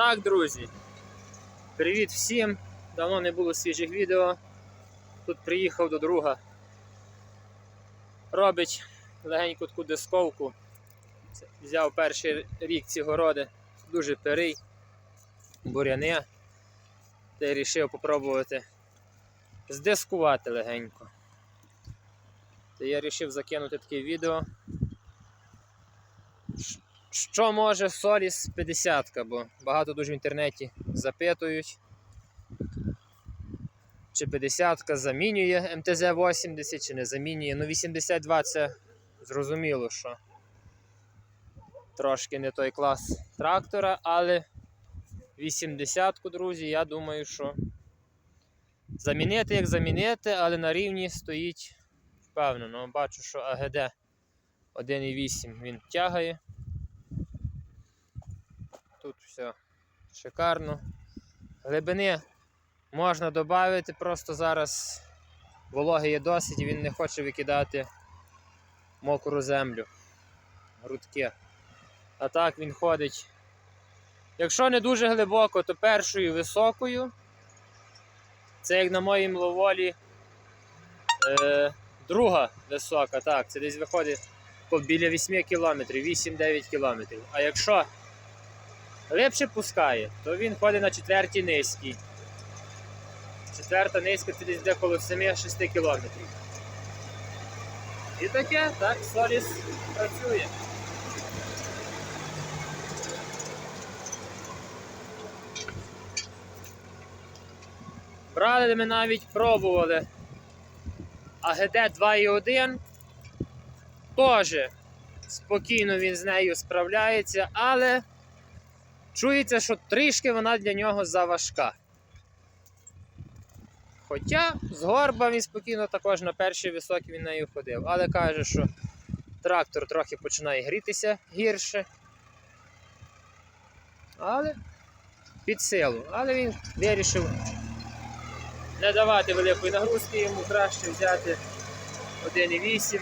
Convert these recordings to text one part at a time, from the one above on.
Так, друзі. Привіт всім! Давно не було свіжих відео. Тут приїхав до друга. Робить легеньку таку дисковку. Взяв перший рік ці городи. Дуже перий, буряни. Та й вирішив попробувати здискувати легенько. То я вирішив закинути таке відео. Що може Solis 50, бо багато дуже в інтернеті запитують. Чи 50 замінює МТЗ-80, чи не замінює. Ну, 82 це зрозуміло, що трошки не той клас трактора, але 80, друзі, я думаю, що замінити як замінити, але на рівні стоїть впевнено. Бачу, що АГД 1.8 він тягає. Тут все шикарно. Глибини можна додати, просто зараз вологи є досить і він не хоче викидати мокру землю. Грудки. А так він ходить. Якщо не дуже глибоко, то першою високою. Це як на моїй мловолі е, друга висока. Так, це десь виходить біля 8 кілометрів, 8-9 кілометрів. А якщо глибше пускає, то він ходить на четвертій низькій. Четверта низька це десь де коло 7-6 кілометрів. І таке, так, Соліс працює. Брали ми навіть пробували АГД 2.1. Теж спокійно він з нею справляється, але чується, що трішки вона для нього заважка. Хоча з горба він спокійно також на першій високій він нею ходив, але каже, що трактор трохи починає грітися гірше. Але під силу. Але він вирішив не давати великої нагрузки, йому краще взяти 1,8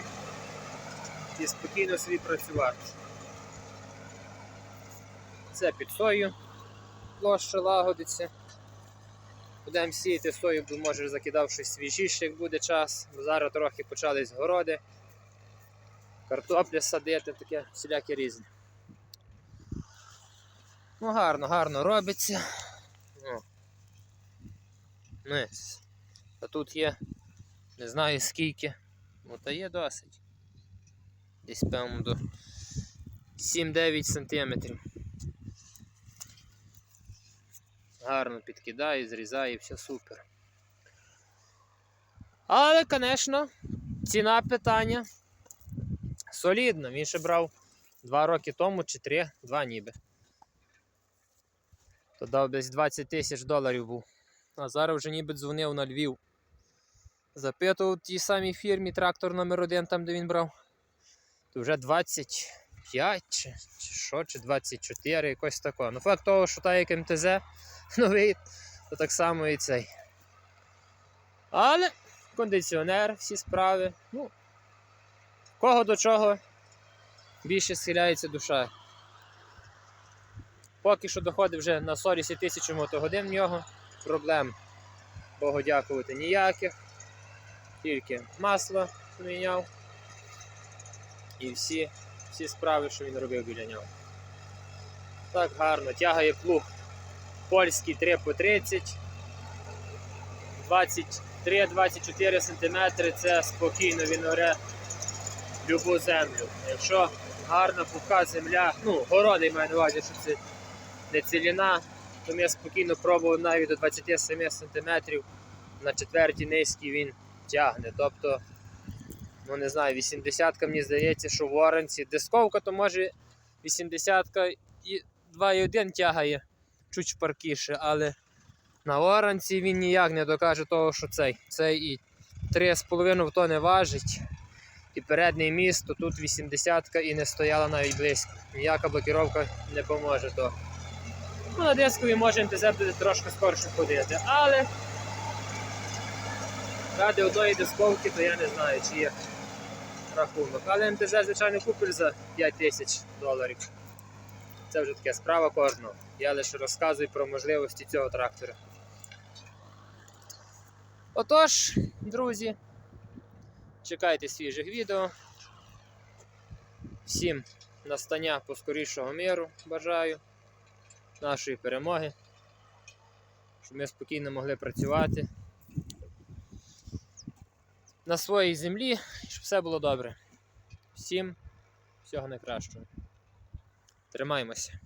і спокійно собі працювати. Це під сою площа лагодиться. Будемо сіяти сою, бо може закидав щось свіжіше, як буде час. Бо зараз трохи почались городи. Картопля садити, таке всіляке різне. Ну, гарно, гарно робиться. Ну. Низ. А тут є, не знаю скільки, ну та є досить. Десь певно до 7-9 сантиметрів. Гарно підкидає, зрізає, все супер. Але, звісно, ціна питання солідна. Він ще брав 2 роки тому чи 3, 2 ніби. То дав десь 20 тисяч доларів був. А зараз вже ніби дзвонив на Львів. Запитував в тій самій фірмі трактор номер 1 там де він брав. То вже 25 чи, чи що, чи 24, якось таке. Ну, факт того, що так як МТЗ новий, то так само і цей. Але кондиціонер, всі справи. Ну, кого до чого більше схиляється душа. Поки що доходить вже на Сорісі 1000 мотогодин в нього проблем Богу дякувати ніяких. Тільки масло поміняв. І всі, всі справи, що він робив біля нього. Так гарно, тягає плуг польський 3 по 30, 23-24 см це спокійно він оре любу землю. Якщо гарна пухка земля, ну, городи маю на увазі, що це не ціліна, то ми спокійно пробували навіть до 27 см на четвертій низькій він тягне. Тобто, ну не знаю, 80-ка, мені здається, що в оранці. Дисковка то може 80-ка і 2,1 тягає чуть шпаркіше, але на оранці він ніяк не докаже того, що цей. Цей і 3,5 тонни важить. І передній міст, то тут 80-ка і не стояла навіть близько. Ніяка блокіровка не поможе. то Ну, на дискові може МТЗ буде трошки скорше ходити, але ради одної дисковки, то я не знаю, чи є рахунок. Але МТЗ, звичайно, купиш за 5 тисяч доларів. це вже таке справа кожного. Я лише розказую про можливості цього трактора. Отож, друзі, чекайте свіжих відео. Всім настання поскорішого миру бажаю, нашої перемоги, щоб ми спокійно могли працювати на своїй землі, щоб все було добре. Всім всього найкращого. Тримаймося.